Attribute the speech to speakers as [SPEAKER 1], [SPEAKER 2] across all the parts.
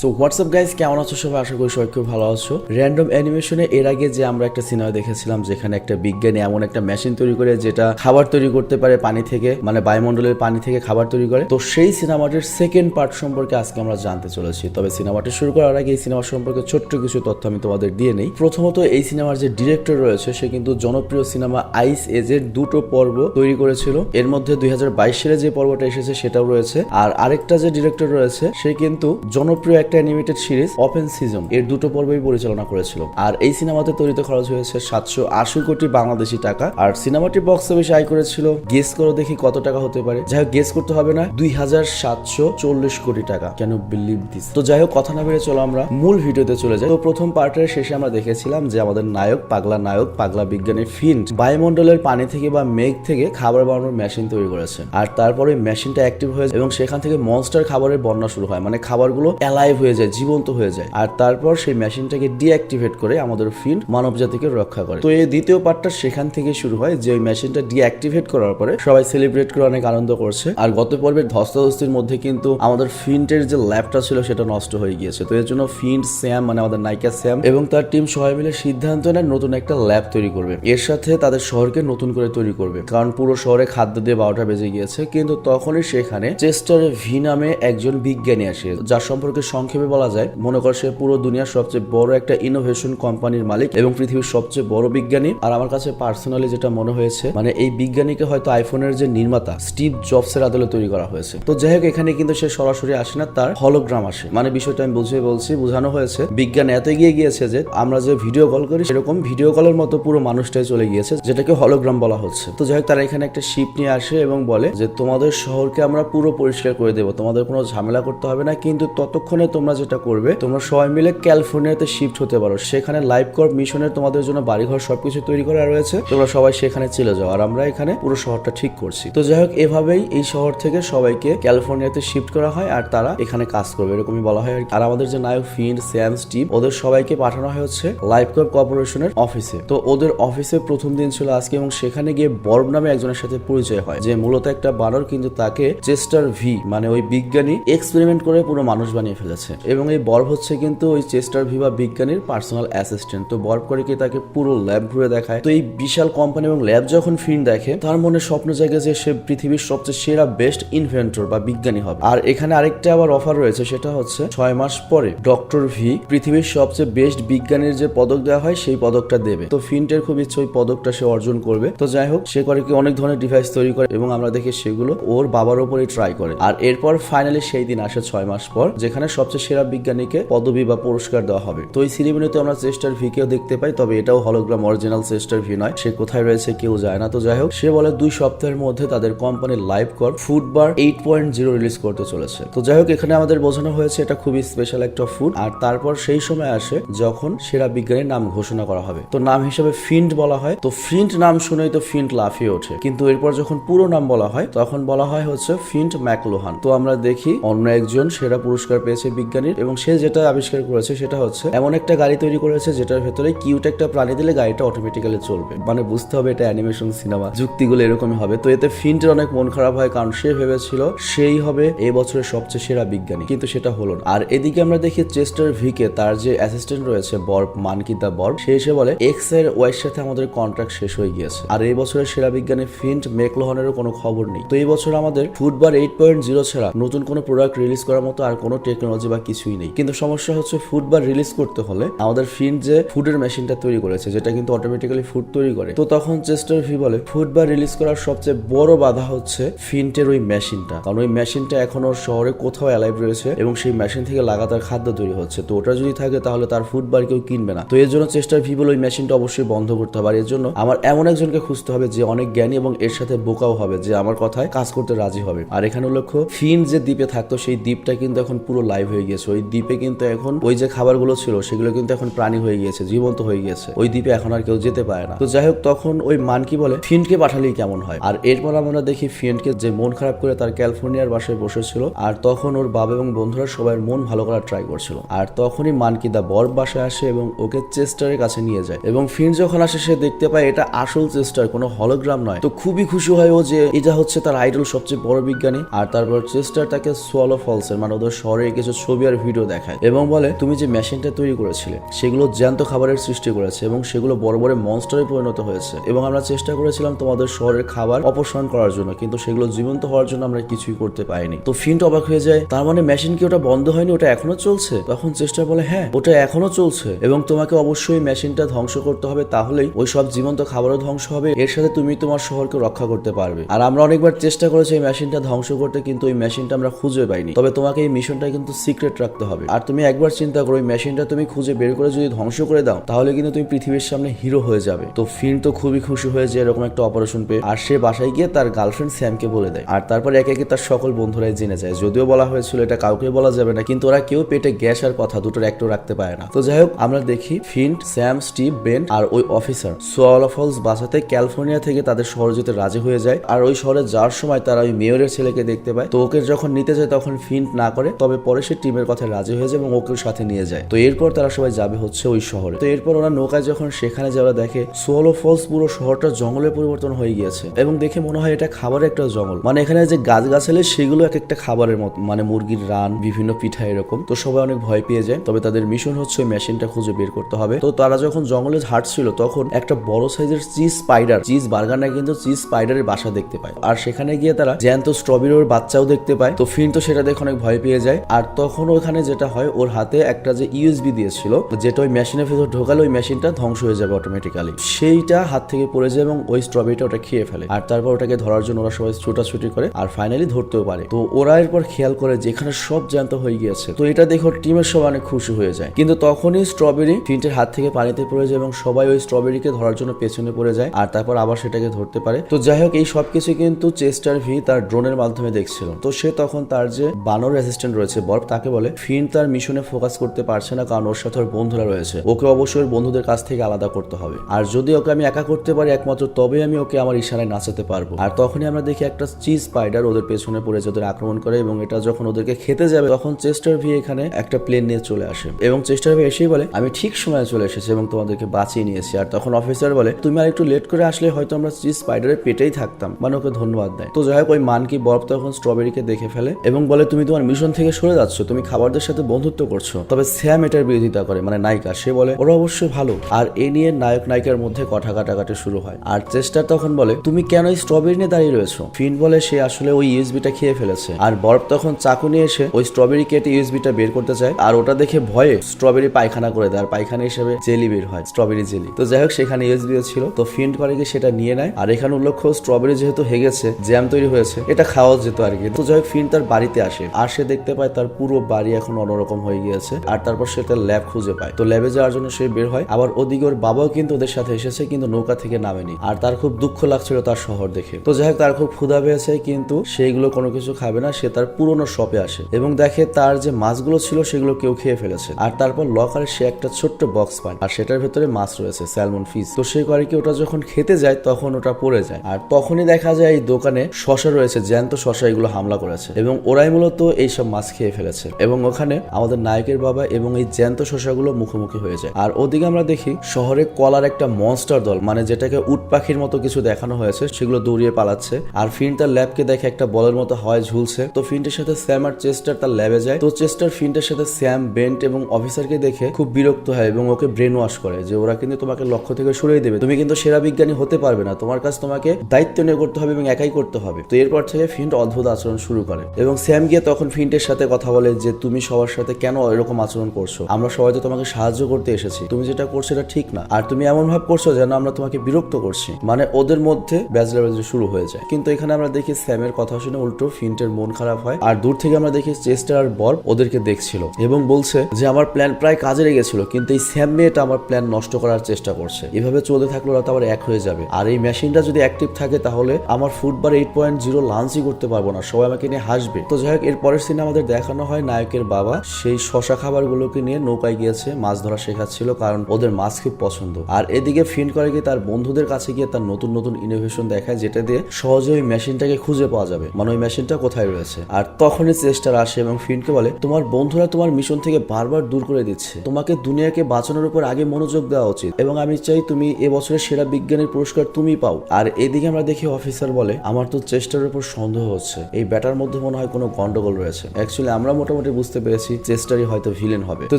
[SPEAKER 1] So WhatsApp guys কেমন আছো সবাই? আশা করি সবাই খুব ভালো আছো। র্যান্ডম অ্যানিমেশনে এর আগে যে আমরা একটা সিনেমা দেখেছিলাম, যেখানে একটা বিজ্ঞানী এমন একটা মেশিন তৈরি করে, যেটা খাবার তৈরি করতে পারে পানি থেকে মানে বায়ুমণ্ডলের পানি থেকে খাবার তৈরি করে। তো সেই সিনেমাটির সেকেন্ড পার্ট সম্পর্কে আজকে আমরা জানতে চলেছি। তবে সিনেমাটি শুরু করার আগে এই সিনেমা সম্পর্কে ছোট্ট কিছু তথ্য আমি তোমাদের দিয়ে নেই। প্রথমত, এই সিনেমার যে ডিরেক্টর রয়েছে, সে কিন্তু জনপ্রিয় সিনেমা আইস এজের দুটো পর্ব তৈরি করেছিল। এর মধ্যে দুই হাজার বাইশ সালে যে পর্বটা এসেছে, সেটাও রয়েছে। আর আরেকটা যে ডিরেক্টর রয়েছে, সে কিন্তু জনপ্রিয় একটা অ্যানিমেটেড সিরিজ ওপেন সিজন এর দুটো পর্বই পরিচালনা করেছিল। আর এই সিনেমাতে তৈরিতে খরচ হয়েছে সাতশো আশি কোটি বাংলাদেশি টাকা। আর সিনেমাটি বক্স অফিসে আয় করেছিল। গেস করো দেখি কত টাকা হতে পারে। যাই হোক গেস করতে হবে না। দুই হাজার সাতশো চল্লিশ কোটি টাকা। কেন বিলিভ দিস তো যাই হোক, কথা না বেড়ে চলো আমরা মূল ভিডিওতে চলে যাই। তো প্রথম পার্টের শেষে আমরা দেখেছিলাম যে আমাদের নায়ক, পাগলা নায়ক, পাগলা বিজ্ঞানী ফিন্ট বায়ুমণ্ডলের পানি থেকে বা মেঘ থেকে খাবার বানানোর মেশিন তৈরি করেছে। আর তারপরে মেশিনটা অ্যাক্টিভ হয়ে এবং সেখান থেকে মনস্টার খাবারের বন্যা শুরু হয়। মানে খাবারগুলো অ্যালাইভ হয়ে যায়, জীবন্ত হয়ে যায়। আর তারপর সেই মেশিনটাকে ডিঅ্যাক্টিভেট করে আমাদের ফিন্ট মানব জাতিকে রক্ষা করে। তো এই দ্বিতীয় পার্টটা সেখান থেকে শুরু হয় যে ওই মেশিনটা ডিঅ্যাক্টিভেট করার পরে সবাই সেলিব্রেট করে অনেক আনন্দ করছে। আর গত পর্বের ধস্তাধস্তির মধ্যে কিন্তু আমাদের ফিন্টের যে ল্যাবটা ছিল সেটা নষ্ট হয়ে গিয়েছে। তো এর জন্য ফিন্ট স্যাম মানে আমাদের নায়িকা স্যাম এবং তার টিম সবাই মিলে সিদ্ধান্ত নেয় নতুন একটা ল্যাব তৈরি করবে। এর সাথে তাদের শহরকে নতুন করে তৈরি করবে। কারণ পুরো শহরে খাদ্য দিয়ে বারোটা বেজে গিয়েছে। কিন্তু তখনই সেখানে চেস্টার ভি নামে একজন বিজ্ঞানী আসে, যার সম্পর্কে সংক্ষেপে বলা যায়, মনে কর সে পুরো দুনিয়ার সবচেয়ে বড় একটা ইনোভেশন কোম্পানির মালিক এবং পৃথিবীর সবচেয়ে বড় বিজ্ঞানী। আর আমার কাছে পার্সোনালি যেটা মনে হয়েছে মানে এই বিজ্ঞানীকে হয়তো আইফোনের যে নির্মাতা স্টিভ জবসের আদলে তৈরি করা হয়েছে। তো যাই হোক, এখানে কিন্তু সে সরাসরি আসে না, তার হলোগ্রাম আসে। মানে বিষয়টা আমি বুঝিয়ে বলছি, বোঝানো হয়েছে, বিজ্ঞান এত এগিয়ে গিয়েছে যে আমরা যে ভিডিও কল করি, সেরকম ভিডিও কলের মতো পুরো মানুষটাই চলে গিয়েছে, যেটাকে হলোগ্রাম বলা হচ্ছে। তো যাই হোক, তারা এখানে একটা শিপ নিয়ে আসে এবং বলে যে, তোমাদের শহরকে আমরা পুরো পরিষ্কার করে দেবো, তোমাদের কোনো ঝামেলা করতে হবে না, কিন্তু ততক্ষণে তোমরা যেটা করবে, তোমরা সবাই মিলে ক্যালিফোর্নিয়াতে শিফট হতে পারো। সেখানে লাইভ কর্প মিশনের তোমাদের জন্য বাড়িঘর সবকিছু তৈরি করা রয়েছে। তোমরা সবাই সেখানে চলে যাও। আর আমরা এখানে পুরো শহরটা ঠিক করছি। তো যাই হোক, এভাবেই এই শহর থেকে সবাইকে ক্যালিফোর্নিয়াতে শিফট করা হয় আর তারা এখানে কাজ করবে, এরকমই বলা হয় আর আমাদের যে নায়ক ফিন স্যাম স্টিভ ওদের সবাইকে পাঠানো হয় হচ্ছে লাইভ কর্প কর্পোরেশনের অফিসে। তো ওদের অফিসে প্রথম দিন ছিল আজকে এবং সেখানে গিয়ে বর্ব নামে একজনের সাথে পরিচয় হয়, যে মূলত একটা বানর কিন্তু তাকে চেস্টার ভি মানে ওই বিজ্ঞানী, এক্সপেরিমেন্ট করে পুরো মানুষ বানিয়ে ফেলেছে। এবং এই বর্ব হচ্ছে কিন্তু ওই চেস্টার ভি বা বিজ্ঞানীর পার্সোনাল অ্যাসিস্ট্যান্ট। তো বর্ব করে তাকে পুরো ল্যাব ঘুরে দেখায়? তো এই বিশাল কোম্পানি এবং ল্যাব যখন ফিন দেখে, তার মনে স্বপ্ন জায়গা যে সে পৃথিবীর সবচেয়ে সেরা, বেস্ট ইনভেন্টর বা বিজ্ঞানী হবে। আর এখানে আরেকটা আবার অফার রয়েছে, সেটা হচ্ছে ছয় মাস পরে ডক্টর ভি পৃথিবীর সবচেয়ে বেস্ট বিজ্ঞানীর যে পদক দেওয়া হয়, সেই পদকটা দেবে। তো ফিন্টের খুব ইচ্ছে ওই পদকটা সে অর্জন করবে। তো যাই হোক, সে করে কি অনেক ধরনের ডিভাইস তৈরি করে এবং আমরা দেখি সেগুলো ওর বাবার ওপরেই ট্রাই করে। আর এরপর ফাইনালি সেই দিন আসে ছয় মাস পর, যেখানে সবচেয়ে সেরা বিজ্ঞানীকে পদবি বা পুরস্কার দেওয়া হবে। তো এই সিরিমনিতে আমরা চেস্টার ভিকেও দেখতে পাই, তবে এটাও হলোগ্রাম অরিজিনাল চেস্টার ভি নয়। সে কোথায় রয়েছে কেউ যায় না। তো যাই হোক, সে বলে দুই সপ্তাহের মধ্যে তাদের কোম্পানির লাইভ কর food bar eight point zero release করতে চলেছে। তো যাই হোক, এখানে আমাদের বোঝানো হয়েছে এটা খুবই স্পেশাল একটা ফুড আর তারপর সেই সময় আসে যখন সেরা বিজ্ঞানীর নাম ঘোষণা করা হবে। তো নাম হিসেবে ফিন্ট বলা হয়। তো ফিন্ট নাম শুনেই তো ফিন্ট লাফিয়ে ওঠে। কিন্তু এরপর যখন পুরো নাম বলা হয়, তখন বলা হয় হচ্ছে ফিন্ট ম্যাকলোহান। তো আমরা দেখি অন্য একজন সেরা পুরস্কার পেয়েছে বিজ্ঞানীর এবং সে যেটা আবিষ্কার করেছে সেটা হচ্ছে, এমন একটা গাড়ি তৈরি করেছে যেটার ভেতরে কিউট একটা প্রাণী দিলে গাড়িটা অটোমেটিক্যালি চলবে। মানে বুঝতে হবে এটা অ্যানিমেশন সিনেমা যুক্তিগুলো এরকমই হবে। তো এতে ফিন্টের অনেক মন খারাপ হয়, কারণ সে ভেবেছিল সেই হবে এই বছরের সবচেয়ে সেরা বিজ্ঞানী, কিন্তু সেটা হলো না। আর এদিকে আমরা দেখি চেস্টার ভিকে, তার যে অ্যাসিস্ট্যান্ট রয়েছে, বর্ব মানকি দা বর্ব, সে এসে বলে এক্সের ওয়াইয়ের সাথে আমাদের কন্ট্রাক্ট শেষ হয়ে গিয়েছে। আর এই বছরের সেরা বিজ্ঞানী ফিন্ট মেকলোহনেরও কোনো খবর নেই। তো এই বছর আমাদের ফুটবার এইট পয়েন্ট জিরো ছাড়া নতুন কোনো প্রোডাক্ট রিলিজ করার মতো আর কোনো টেকনোলজি বা কিছুই নেই। কিন্তু সমস্যা হচ্ছে ফুটবার রিলিজ করতে হলে আমাদের ফিন্ট যে ফুডের মেশিনটা তৈরি করেছে, যেটা কিন্তু অটোমেটিক্যালি ফুড তৈরি করে, তো তখন চেস্টার ভি বলে। ফুটবার রিলিজ করার সবচেয়ে বড় বাধা হচ্ছে ফিন্টের ওই মেশিনটা কারণ ওই মেশিনটা এখনও শহরে কোথাও অ্যালাইভ রয়েছে এবং সেই মেশিন থেকে লাগাতার খাদ্য তৈরি হচ্ছে। তো ওটা যদি থাকে তাহলে তার ফুটবার কেউ কিনবে না। তো এর জন্য চেষ্টার ভি বলে ওই মেশিনটা অবশ্যই বন্ধ করতে হবে। আর এর জন্য আমার এমন একজনকে খুঁজতে হবে যে অনেক জ্ঞানী এবং এর সাথে বোকাও হবে, যে আমার কথায় কাজ করতে রাজি হবে। আর এখানে লক্ষ্য ফিন যে দ্বীপে থাকতো সেই দ্বীপটা কিন্তু এখন পুরো লাইভ হয়ে গিয়েছে। ওই দ্বীপে কিন্তু এখন ওই যে খাবারগুলো ছিল, সেগুলো কিন্তু এখন প্রাণী হয়ে গিয়েছে, জীবন্ত হয়ে গিয়েছে। ওই দ্বীপে এখন আর কেউ যেতে পারে না। তো যাই হোক, তখন ওই মান কি বলে ফিনকে পাঠালেই কেমন হয়? আর এরপর আমরা দেখি ফিনকে যে মন খারাপ করে তার ক্যালিফোর্নিয়ার বাসায় বসেছিল, আর তখন ওর বাবা এবং বন্ধুরা সবাই মন ভালো করার ট্রাই করছিল। আর তখনই মানকি দা বর বাসায় আসে এবং ওকে চেস্টারের কাছে নিয়ে যায়। এবং ফিন যখন আসে, সে দেখতে পায় এটা আসল চেস্টার, কোনো হলোগ্রাম নয়। তো খুবই খুশি হয় ও যে এটা হচ্ছে তার আইডল সবচেয়ে বড় বিজ্ঞানী। আর তারপর চেস্টার তাকে সোয়ালো ফলসের মানে ওদের শহরে কিছু ছবি আর ভিডিও দেখায় এবং বলে, তুমি যে মেশিনটা তৈরি করেছিলে, সেগুলো জ্যান্ত খাবারের সৃষ্টি করেছে এবং সেগুলো বড় বড় মনস্টারে পরিণত হয়েছে এবং আমরা চেষ্টা করেছিলাম তোমাদের শহরের খাবার অপসারণ করার জন্য, কিন্তু সেগুলো জীবন্ত হওয়ার জন্য আমরা কিছুই করতে পারিনি। তো ফিন্ট অবাক হয়ে যায়, তার মানে মেশিন কি ওটা বন্ধ হয়নি, ওটা এখনও চলছে? তখন চেষ্টা বলে হ্যাঁ ওটা এখনও চলছে এবং তোমাকে অবশ্যই মেশিনটা ধ্বংস করতে হবে, তাহলেই ওই সব জীবন্ত খাবারও ধ্বংস হবে, এর সাথে তুমি তোমার শহরকে রক্ষা করতে পারবে। আর আমরা অনেকবার চেষ্টা করেছি এই মেশিনটা ধ্বংস করতে, কিন্তু ওই মেশিনটা আমরা খুঁজে পাইনি। তবে তোমাকে এই মিশনটা কিন্তু সিক্রেট রাখতে হবে। আর তুমি একবার চিন্তা করো এই মেশিনটা তুমি খুঁজে বের করে যদি ধ্বংস করে দাও, তাহলে কিন্তু তুমি পৃথিবীর সামনে হিরো হয়ে যাবে। তো ফিন তো খুবই খুশি হয়ে যে এরকম একটা অপারেশন পেয়ে, আর সে বাসায় গিয়ে তার গার্লফ্রেন্ড স্যামকে বলে দেয়। আর তারপর একে একে তার সকল বন্ধুরাই জেনে যায়। যদিও বলা হয়েছিল এটা কাউকে বলা যাবে না, কিন্তু ওরা কেউ পেটে গ্যাস আর কথা দুটোর একটু রাখতে পারে না। তো যাই হোক, আমরা দেখি ফিন্ট, স্যাম, স্টিভ, বেন আর ওই অফিসার সোয়ালা ফলস বাসাতে ক্যালিফোর্নিয়া থেকে তাদের শহর যেতে রাজি হয়ে যায়। আর ওই শহরে যাওয়ার সময় তারা ওই মেয়রের ছেলেকে দেখতে পায়। তো ওকে যখন নিতে যায় তখন ফিন্ট না করে, তবে পরে সে টিমের কথায় রাজি হয়ে যায় এবং ওকে সাথে নিয়ে যায়। তো এরপর তারা সবাই যাবে হচ্ছে ওই শহরে। তো এরপর ওরা নৌকায় যখন সেখানে যাওয়া দেখে সোয়ালো ফলস পুরো শহরটা জঙ্গলে পরিবর্তন হয়ে গিয়েছে এবং দেখে মনে হয় এটা খাবারের একটা জঙ্গল। মানে এখানে যে গাছ গাছালে সেগুলো এক একটা খাবারের মতো। মানে মুরগির রান, বিভিন্ন পিঠা এরকম। তো সবাই অনেক ভয় পেয়ে যায়। তবে তাদের মিশন হচ্ছে ওই মেশিনটা খুঁজে বের করতে হবে। তো তারা যখন জঙ্গলে হাঁটছিল, তখন একটা বড় সাইজের চিজ স্পাইডার চিজ বার্গার না, কিন্তু চিজ স্পাইডারের বাসা দেখতে পায়। আর সেখানে গিয়ে তারা জ্যান্ত স্ট্রবেরির বাচ্চাও দেখতে পায়। তো ফিন তো সেটা দেখে অনেক ভয় পেয়ে যায়। আর তখন ওখানে যেটা হয়, ওর হাতে একটা যে ইউএসবি দিয়েছিল, যেটা ওই মেশিনের ভেতর ঢোকালে ওই মেশিনটা ধ্বংস হয়ে যাবে অটোমেটিক্যালি সেইটা হাত থেকে পড়ে যায় এবং ওই স্ট্রবেরিটা ওটা খেয়ে ফেলে। আর তারপর ওটাকে ধরার জন্য ওরা সবাই ছুটাছুটি করে আর ফাইনালি ধরতেও পারে। তো ওরা এরপর খেয়াল করে যেখানে সব জ্যান্ত হয়ে গিয়েছে। তো এটা দেখো টিমের সবাই অনেক খুশি হয়ে যায়। কিন্তু তখনই স্ট্রবেরি ফিন্টের হাত থেকে পানিতে পড়ে যায় এবং সবাই ওই স্ট্রবেরিকে ধরার জন্য পেছনে পড়ে যায় আর তারপর আবার সেটাকে ধরতে পারে। তো যাই হোক, এই সবকিছু কিন্তু চেস্টার ভি তার ড্রোনের মাধ্যমে দেখছিল। তো সে তখন তার যে বানর অ্যাসিস্ট্যান্ট রয়েছে, বরফ, তাকে বলে, ফিন তার মিশনে ফোকাস করতে পারছে না কারণ ওর সাথে ওর বন্ধুরা রয়েছে। ওকে অবশ্যই বন্ধুদের কাছ থেকে আলাদা করতে হবে। আর যদি ওকে আমি একা করতে পারি একমাত্র তবে আমি ওকে আমার ইশারায় নাচাতে পারব। আর তখনই আমরা দেখি একটা চিজ স্পাইডার ওদের পেছনে পড়ে যে ওদের আক্রমণ করে এবং এটা যখন ওদেরকে খেতে যাবে, তখন চেস্টার ভি এখানে একটা প্লেন নিয়ে চলে আসে। এবং চেস্টার ভি এসেই বলে, আমি ঠিক সময়ে চলে এসেছি এবং তোমাদেরকে বাঁচিয়ে নিয়েছি। আর তখন অফিসার বলে, তুমি আর একটু লেট করে আসলে হয়তো আমরা চিজ স্পাইডারের পেটেই থাকতাম। মানে ওকে ধন্যবাদ দেয়। তো যাই হোক, ওই মানকি বরফ তখন স্ট্রবেরিকে দেখে ফেলে এবং বলে, তুমি তোমার মিশন থেকে সরে যাচ্ছ। তুমি খাবারদের সাথে বন্ধুত্ব করছ। তবে স্যাম এটার বিরোধিতা করে মানে নায়িকা। সে বলে, ওরা অবশ্যই ভালো। আর এ নিয়ে নায়ক নায়িকার মধ্যে কথা কাটাকাটি শুরু হয়। আর চেষ্টার তখন বলে, তুমি কেন স্ট্রবেরি নিয়ে দাঁড়িয়ে রয়েছো? ফিন বলে, সে আসলে ওই ইউএসবিটা খেয়ে ফেলেছে। আর বরফ তখন চাকু নিয়ে এসে ওই স্ট্রবেরি কেটে ইউএসবিটা বের করতে চায়। আর ওটা দেখে ভয়ে স্ট্রবেরি পায়খানা করে দেয়। আর পায়খানা হিসেবে জেলি বের হয় স্ট্রবেরি জেলি। তো যাই হোক, সেখানে ইউএসবিও ছিল। তো ফিন্ট করে গিয়ে সেটা নিয়ে নেয়? আর এখানে উল্লেখ্য স্ট্রবেরি যেহেতু হেগেছে জ্যাম তৈরি হয়েছে, এটা খাওয়া যেত আর কি। তো যাই হোক, ফিন তার বাড়িতে আসে। আর সে দেখতে পায় তার পুরো বাড়ি এখন অন্যরকম হয়ে গিয়েছে। আর তারপর সে তার ল্যাব খুঁজে পায়। তো ল্যাবে যাওয়ার জন্য সে বের হয়। আবার ওদিকে ওর বাবাও কিন্তু ওদের সাথে এসেছে, কিন্তু নৌকা থেকে নামেনি। আর তার খুব দুঃখ লাগছিল তার শহর দেখে। তো যাই হোক, তার খুব ক্ষুধা পেয়েছে, কিন্তু সেইগুলো কোনো কিছু খাবে না। সে তার পুরনো শপে আসে। এবং দেখে তার যে মাছগুলো ছিল, সেগুলো কেউ খেয়ে ফেলেছে। আর তারপর লকারে সে একটা ছোট্ট বক্স পায়। আর সেটার ভেতরে মাছ রয়েছে স্যালমন ফিস তো সে করে কি ওটা যখন খেতে যায়, তখন ওটা পড়ে যায়। আর তখনই দেখা যায় এই দোকানে শশা রয়েছে, জ্যান্ত শশা এগুলো হামলা করেছে। এবং ওরাই মূলত এইসব মাছ খেয়ে ফেলেছে। এবং ওখানে আমাদের নায়কের বাবা এবং এই জ্যান্ত শশাগুলো মুখোমুখি হয়ে যায়। আর ওদিকে আমরা দেখি শহরে কলার একটা মনস্টার দল মানে যেটাকে উট পাখির মতো কিছু দেখানো হয়েছে, সেগুলো দৌড়িয়ে পালাচ্ছে। আর ফিন তার ল্যাবকে দেখে একটা বলের মতো হাওয়ায় ঝুলছে। তো ফিন্টের সাথে স্যাম আর চেস্টার তার ল্যাবে যায়। তো চেস্টার ফিন্টের সাথে স্যাম, বেন্ট এবং অফিসারকে দেখে খুব বিরক্ত হয় এবং ওকে ব্রেন ওয়াশ করে যে ওরা কিন্তু তোমাকে লক্ষ্য থেকে সরিয়ে দেবে। তুমি কিন্তু সেরা বিজ্ঞানী হতে পারবে না। তোমার কাজ তোমাকে দায়িত্ব নিয়ে করতে হবে এবং একাই করতে হবে। তো এরপর থেকে ফিন্ট অদ্ভুত আচরণ শুরু করে। এবং স্যাম গিয়ে তখন ফিন্টের সাথে কথা বলে যে তুমি সবার সাথে কেন এরকম আচরণ করছ? আমরা সবাই তো তোমাকে সাহায্য করতে এসেছি। তুমি যেটা করছ এটা ঠিক না। আর তুমি এমন ভাব করছ যেন আমরা তোমাকে বিরক্ত করছি। মানে ওদের মধ্যে ব্যাজলা ব্যাজলি শুরু হয়ে যায়। কিন্তু এখানে আমরা দেখি স্যামের কথা শুনে উল্টো ফিন্টের মন খারাপ হয়। আর দূর থেকে আমরা দেখি চেস্টার আর বর্ব ওদেরকে দেখছিল এবং বলছে যে, আমার প্ল্যান প্রায় কাজে লেগেছিল কিন্তু এই স্যাম মেয়েটা আমার প্ল্যান নষ্ট করার চেষ্টা করছে। এভাবে চলতে থাকলে ওরা তো আবার এক হয়ে যাবে। আর এই মেশিনটা যদি অ্যাক্টিভ থাকে তাহলে আমার food bar eight point zero লাঞ্চই করতে পারব না। সবাই আমাকে নিয়ে হাসবে। তো যাই হোক এর পরের সিনে আমাদের দেখানো হয় নায়কের বাবা সেই শশা খাবারগুলোকে নিয়ে নৌকায় গিয়েছে, মাছ ধরা শেখাচ্ছিল কারণ ওদের মাছ খুব পছন্দ। আর এদিকে ফিন করে গিয়ে তার বন্ধুদের কাছে গিয়ে তার নতুন নতুন ইনোভেশন দেখায়, যেটা দিয়ে সহজে ওই মেশিনটাকে খুঁজে পাওয়া যাবে। মানে ওই মেশিনটা কোথায় রয়েছে? আর তখনই চেষ্টার আসে এবং ফিনকে বলে, তোমার বন্ধুরা তোমার মিশন থেকে বারবার দূর করে দিচ্ছে। তোমাকে দুনিয়াকে বাঁচানোর উপর আগে মনোযোগ দেওয়া উচিত এবং আমি চাই তুমি এবছরের সেরা বিজ্ঞানের পুরস্কার তুমি পাও। আর এদিকে আমরা দেখি অফিসার বলে, আমার তো চেষ্টার উপর সন্দেহ হচ্ছে। এই ব্যাটার মধ্যে মনে হয় কোনো গন্ডগোল রয়েছে। অ্যাকচুয়ালি আমরা মোটামুটি মোটামুটি বুঝতে পেরেছি চেস্টারই হয়তো ভিলেন হবে। তো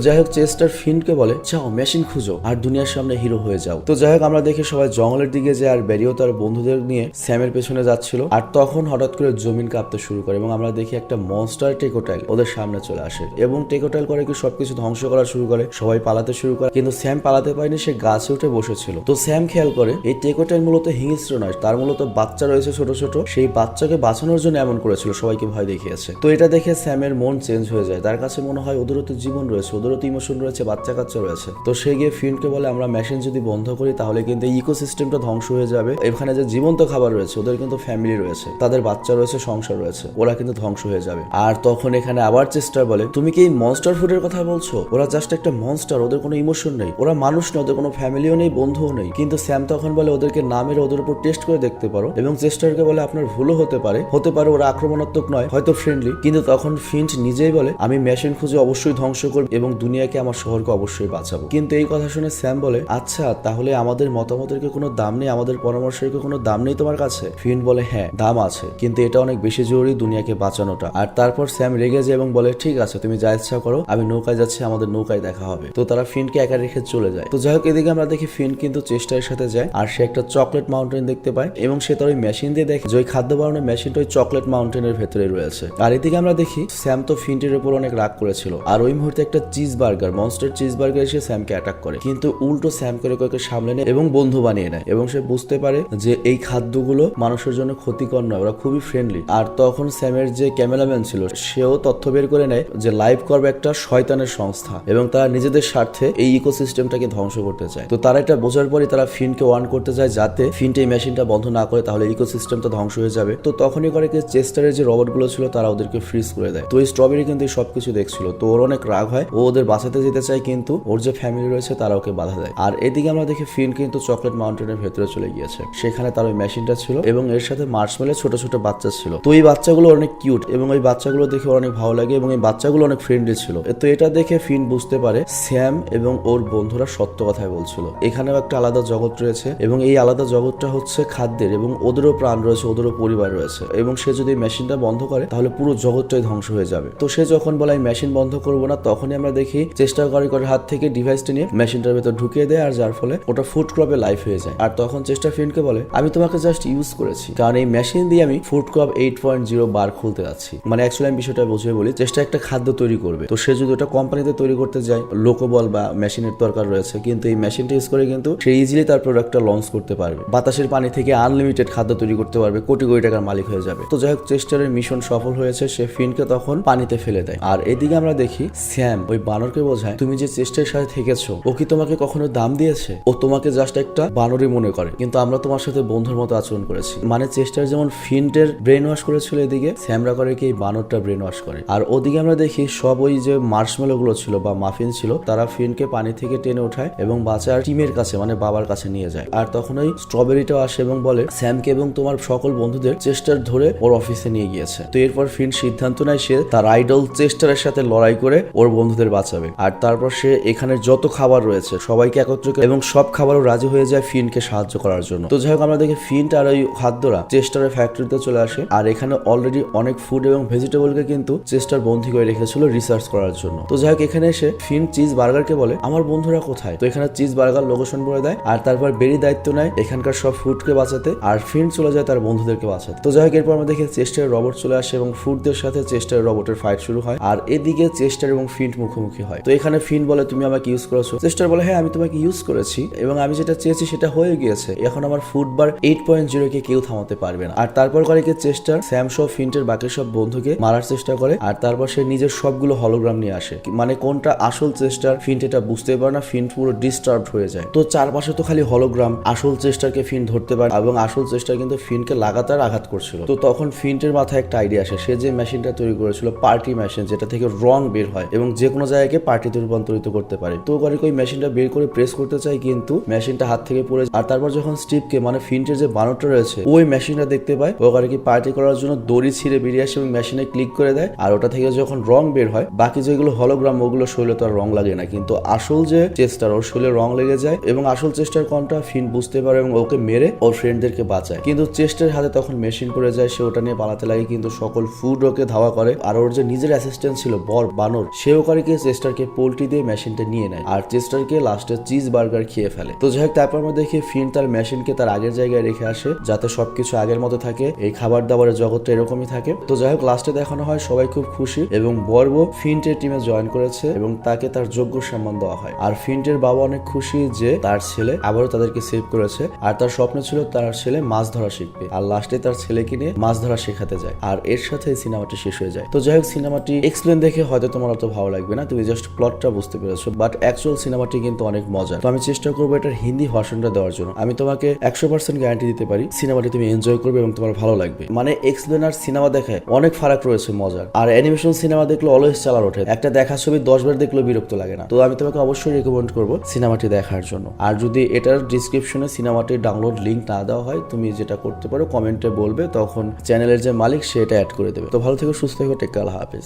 [SPEAKER 1] যাই হোক চেস্টার ফিনকে বলে যাও মেশিন খুঁজো, আর দুনিয়ার সামনে হিরো হয়ে যাও। তো যাই হোক আমরা দেখি সবাই জঙ্গলের দিকে যায় আর বেরিয়েও তার বন্ধুদের নিয়ে স্যামের পেছনে যাচ্ছিল। আর তখন হঠাৎ করে জমিন কাঁপতে শুরু করে এবং আমরা দেখি একটা মনস্টার টেকোটাইল ওদের সামনে চলে আসে এবং টেকোটাইল করে কি সবকিছু ধ্বংস করা শুরু করে, সবাই পালাতে শুরু করে। কিন্তু স্যাম পালাতে পারেনি, সে গাছে উঠে বসেছিল। তো স্যাম খেয়াল করে, এই টেকোটাইল মূলত হিংস্র নয়, তার মূলত বাচ্চা রয়েছে ছোট ছোট। সেই বাচ্চাকে বাঁচানোর জন্য এমন করেছিল, সবাইকে ভয় দেখিয়েছে। তো এটা দেখে স্যামের মন চেঞ্জ হয়ে যায়। তার কাছে মনে হয় ওদেরও তো জীবন রয়েছে ওদেরও তো ইমোশন রয়েছে বাচ্চা কাচ্চা রয়েছে। তো সে গিয়ে ফিল্ডকে বলে, আমরা মেশিন যদি বন্ধ করি, তাহলে কিন্তু ইকোসিস্টেমটা ধ্বংস হয়ে যাবে। এখানে যে জীবন্ত খাবার রয়েছে, ওদের কিন্তু ফ্যামিলি রয়েছে, তাদের বাচ্চা রয়েছে, সংসার রয়েছে, ওরা কিন্তু ধ্বংস হয়ে যাবে। আর তখন এখানে আবার চেষ্টার বলে, তুমি কি মনস্টার ফুডের কথা বলছো? ওরা জাস্ট একটা মনস্টার ওদের কোনো ইমোশন নেই। ওরা মানুষ না ওদের কোনো ফ্যামিলিও নেই, বন্ধুও নেই। কিন্তু স্যাম তখন বলে, ওদেরকে নামের ওদের উপর টেস্ট করে দেখতে পারো। এবং চেস্টারকে বলে, আপনার ভুলও হতে পারে। হতে পারে ওরা আক্রমণাত্মক নয়, হয়তো ফ্রেন্ডলি কিন্তু তখন ফিন্ট নিজেই বলে, আমি মেশিন খুঁজে অবশ্যই ধ্বংস করব এবং দুনিয়াকে আমার শহরকে অবশ্যই বাঁচাবো। কিন্তু এই কথা শুনে স্যাম বলে আচ্ছা তাহলে আমাদের মতামতের কি কোনো দাম নেই? আমাদের পরামর্শের কোনো দাম নেই তোমার কাছে? ফিন বলে হ্যাঁ দাম আছে, কিন্তু এটা অনেক বেশি জরুরি দুনিয়াকে বাঁচানোটা। আর তারপর স্যাম রেগে যায় এবং বলে, ঠিক আছে, তুমি যা ইচ্ছা করো, আমি নৌকায় যাচ্ছি, আমাদের নৌকায় দেখা হবে। তো তারা ফিনকে একা রেখে চলে যায়। তো যাই হোক, এদিকে আমরা দেখি ফিন কিন্তু চেষ্টার সাথে যায়, আর সে একটা চকলেট মাউন্টেন দেখতে পায় এবং সে তার ওই মেশিন দিয়ে দেখে যে ওই খাদ্য বানানোর মেশিনটা ওই চকলেট মাউন্টেনের ভেতরে রয়েছে। আর এদিকে আমরা দেখি, স্যাম তো ফিনটির উপর অনেক রাগ করেছিল। আর ওই মুহূর্তে একটা cheese burger monster cheese burger এসে স্যামকে অ্যাটাক করে। কিন্তু উল্টো স্যাম করে কয়েকে সামলে নেয় এবং বন্ধু বানিয়ে নেয়। এবং সে বুঝতে পারে যে এই খাদ্যগুলো মানুষের জন্য ক্ষতিকর নয়, ওরা খুবই ফ্রেন্ডলি আর তখন স্যামের যে ক্যামেরাম্যান ছিল, সেও তথ্য বের করে নেয় যে লাইভ করব একটা শয়তানের সংস্থা এবং তারা নিজেদের স্বার্থে এই ইকোসিস্টেমটাকে ধ্বংস করতে চায়। তো তারা এটা বোঝার পরে তারা ফিনকে ওয়ার্ন করতে চায় যাতে ফিনটা এই মেশিনটা বন্ধ না করে তাহলে ইকোসিস্টেমটা ধ্বংস হয়ে যাবে। তো তখনই করে চেস্টারের যে রবটগুলো ছিল, তারা ওদেরকে ফ্রিজ করে দেয়। তো এই স্ট্রবেরি কিন্তু এই সবকিছু দেখছিল। তো ওর অনেক রাগ হয়। ও ওদের বাঁচাতে যেতে চায় কিন্তু ওর যে ফ্যামিলি রয়েছে তারা ওকে বাধা দেয়। আর এদিকে আমরা দেখি ফিন কিন্তু চকলেট মাউন্টেনের ভেতরে চলে গিয়েছে। সেখানে তার ওই মেশিনটা ছিল এবং এর সাথে মার্শমেলে ছোট ছোট বাচ্চা ছিল। তো এই বাচ্চাগুলো অনেক কিউট এবং ওই বাচ্চাগুলো দেখে অনেক ভালো লাগে এবং এই বাচ্চাগুলো অনেক ফ্রেন্ডলি ছিল। তো এটা দেখে ফিন বুঝতে পারে স্যাম এবং ওর বন্ধুরা সত্য কথাই বলছিল। এখানেও একটা আলাদা জগৎ রয়েছে এবং এই আলাদা জগৎটা হচ্ছে খাদ্যের এবং ওদেরও প্রাণ রয়েছে, ওদেরও পরিবার রয়েছে। এবং সে যদি মেশিনটা বন্ধ করে তাহলে পুরো জগৎটাই ধ্বংস হয়ে যাবে। তো সে যখন বলে আমি মেশিন বন্ধ করব না, তখনই আমরা দেখি চেষ্টা করে করে হাত থেকে ডিভাইসটা নিয়ে মেশিনটার ভেতর ঢুকিয়ে দেয়, আর যার ফলে ওটা ফুড ক্রপে লাইফ হয়ে যায়। আর তখন চেষ্টা ফ্রেন্ডকে বলে, আমি তোমাকে জাস্ট ইউজ করেছি। কারণ এই মেশিন দিয়ে আমি food crop eight point zero bar খুলতে যাচ্ছি। মানে অ্যাকচুয়ালি আমি বিষয়টা বুঝিয়ে বলি, চেষ্টা একটা খাদ্য তৈরি করবে। তো সে যদি ওটা কোম্পানিতে তৈরি করতে যায় লোকবল বা মেশিনের দরকার রয়েছে, কিন্তু এই মেশিনটা ইউজ করে কিন্তু সে ইজিলি তার প্রোডাক্টটা লঞ্চ করতে পারবে। বাতাসের পানি থেকে আনলিমিটেড খাদ্য তৈরি করতে পারবে, কোটি কোটি টাকার মালিক হয়ে যাবে। তো যাই হোক চেস্টারের মিশন সফল হয়েছে। সে ফিনকে তখন পানিতে ফেলে দেয়। আর এদিকে আমরা দেখি স্যাম ওই বানরকে বোঝায় তুমি যে চেষ্টার সাথে থেকেছো, ও কি তোমাকে কখনো দাম দিয়েছে? ও তোমাকে জাস্ট একটা বানরই মনে করে। কিন্তু আমরা তোমার সাথে বন্ধুর মতো আচরণ করেছি। মানে চেষ্টার যেমন ফিন্টের ব্রেন ওয়াশ করেছিল এদিকে স্যামরা করে কি এই বানরটা ব্রেন ওয়াশ করে? আর ওদিকে আমরা দেখি, সব ওই যে মার্শমেলো গুলো ছিল বা মাফিন ছিল, তারা ফিনকে পানি থেকে টেনে ওঠায় এবং বাচ্চার টিমের কাছে মানে বাবার কাছে নিয়ে যায়। আর তখন ওই স্ট্রবেরিটাও আসে এবং বলে স্যামকে এবং তোমার সকল বন্ধুদের চেষ্টার ধরে ওর অফিসে নিয়ে গিয়েছে। তো এরপর ফিন সিদ্ধান্ত নেয় সে তার আইডল চেস্টারের সাথে লড়াই করে ওর বন্ধুদের বাঁচাবে। আর তারপর সে এখানে যত খাবার রয়েছে, সবাইকে একত্র করে এবং সব খাবারও রাজি হয়ে যায় ফিনকে সাহায্য করার জন্য। তো যাই হোক, আমরা দেখি ফিনট আর ওই খাদ্যরা চেস্টারের ফ্যাক্টরিতে চলে আসে। আর এখানে অলরেডি অনেক ফুড এবং ভেজিটেবলকে কিন্তু চেস্টার বন্দি করে রেখেছিল রিসার্চ করার জন্য। তো যাই হোক, এখানে এসে ফিন চিজ বার্গারকে বলে, আমার বন্ধুরা কোথায়? তো এখানে চিজ বার্গার লোকেশন বলে দেয়। আর তারপর বেরি দায়িত্ব নেয় এখানকার সব ফুডকে বাঁচাতে। আর ফিন চলে যায় তার বন্ধুদেরকে বাঁচাতে। তো যাই হোক, এরপর আমরা দেখি চেস্টার রবট চলে আসে এবং ফুডদের সাথে চেস্টার রবটের ফাইট শুরু হয়। আর এদিকে চেস্টার এবং ফিন্ট মুখোমুখি হয়। তো এখানে ফিন বলে তুমি আমাকে ইউজ করেছ। চেস্টার বলে হ্যাঁ আমি তোমাকে ইউজ করেছি এবং আমি যেটা চেয়েছি সেটা হয়ে গিয়েছে। এখন আমার food bar eight point zero কে কেউ থামাতে পারবে না। আর তারপর করে কি চেস্টার স্যাম সহ ফিন্টের বাকি সব বন্ধুকে মারার চেষ্টা করে। আর তারপর সে নিজের সবগুলো হলোগ্রাম নিয়ে আসে। মানে কোনটা আসল চেস্টার ফিন্ট এটা বুঝতে পারে না, ফিন্ট পুরো ডিস্টার্ব হয়ে যায়। তো চারপাশে তো খালি হলোগ্রাম আসল চেস্টারকে ফিন ধরতে পারে এবং আসল চেষ্টা কিন্তু ফিনকে লাগাতার আঘাত করছিল। তো তখন ফিন্টের মাথায় একটা আইডিয়া আসে। সে যে মেশিনটা তৈরি করেছিল পার্টি মেশিন যেটা থেকে রং বের হয় এবং যে কোনো জায়গাকে পার্টিতে রূপান্তরিত করতে পারে। তো করে ওই মেশিনটা বের করে প্রেস করতে চাই কিন্তু মেশিনটা হাত থেকে পড়ে আর তারপর যখন স্টিপকে মানে ফিন্টের যে বানরটা রয়েছে, ওই মেশিনটা দেখতে পায়। ও কি পার্টি করার জন্য দড়ি ছিঁড়ে বেরিয়ে আসে এবং মেশিনে ক্লিক করে দেয়। আর ওটা থেকে যখন রং বের হয়, বাকি যেগুলো হলোগ্রাম ওগুলো শরীরে তো আর রং লাগে না। কিন্তু আসল যে চেষ্টার, ওর শরীরে রং লেগে যায় এবং আসল চেষ্টার কোনটা ফিন বুঝতে পারে এবং ওকে মেরে ওর ফ্রেন্ডদেরকে বাঁচায়। কিন্তু চেস্টের হাতে তখন মেশিন পড়ে যায়, সে ওটা নিয়ে পালাতে লাগে। কিন্তু সকল ফুড ওকে ধাওয়া করে। আর ওর যে নিজের নিজের অ্যাসিস্ট্যান্ট ছিল বর বানর। করে কি চেস্টারকে পোল্ট্রি দিয়ে মেশিনটা নিয়ে নেয় আর চেস্টারকে লাস্টে চিজ বার্গার খেয়ে ফেলে। তো যাই হোক, তারপর আমরা দেখি ফিন তার মেশিনকে তার আগের জায়গায় রেখে আসে, যাতে সবকিছু আগের মতো থাকে, এই খাবার দাবারের জগৎটা এরকমই থাকে। তো যাই হোক লাস্টে দেখানো হয় সবাই খুব খুশি এবং বর্ব ফিন্টের টিমে জয়েন করেছে এবং তাকে তার যোগ্য সম্মান দেওয়া হয়। আর ফিন্টের বাবা অনেক খুশি যে তার ছেলে আবারও তাদেরকে সেভ করেছে আর তার স্বপ্ন ছিল তার ছেলে মাছ ধরা শিখবে। আর লাস্টে তার ছেলেকে নিয়ে মাছ ধরা শেখাতে যায়। আর এর সাথে সিনেমাটি শেষ হয়ে যায়। তো যাই হোক সিনেমাটি এক্সপ্লেন দেখে হয়তো তোমার অত ভালো লাগবে না, তুমি জাস্ট প্লটটা বুঝতে পেরেছ। বাট অ্যাকচুয়াল সিনেমাটি কিন্তু অনেক মজা তো আমি চেষ্টা করব এটার হিন্দি ভার্সনটা দেওয়ার জন্য। আমি তোমাকে একশো পার্সেন্ট গ্যারান্টি দিতে পারি সিনেমাটি তুমি এনজয় করবে এবং তোমার ভালো লাগবে। মানে এক্সপ্লেন আর সিনেমা দেখায় অনেক ফারাক রয়েছে মজার। আর অ্যানিমেশন সিনেমা দেখলে অলওয়েজ চালার ওঠে। একটা দেখা ছবি দশ বার দেখলেও বিরক্ত লাগে না। তো আমি তোমাকে অবশ্যই রেকমেন্ড করব সিনেমাটি দেখার জন্য। আর যদি এটার ডিসক্রিপশনে সিনেমাটির ডাউনলোড লিঙ্ক না দেওয়া হয়, তুমি যেটা করতে পারো কমেন্টে বলবে, তখন চ্যানেলের যে মালিক সেটা অ্যাড করে দেবে। তো ভালো থেকো, সুস্থ থেকো টেক আল্লাহ হাফেজ।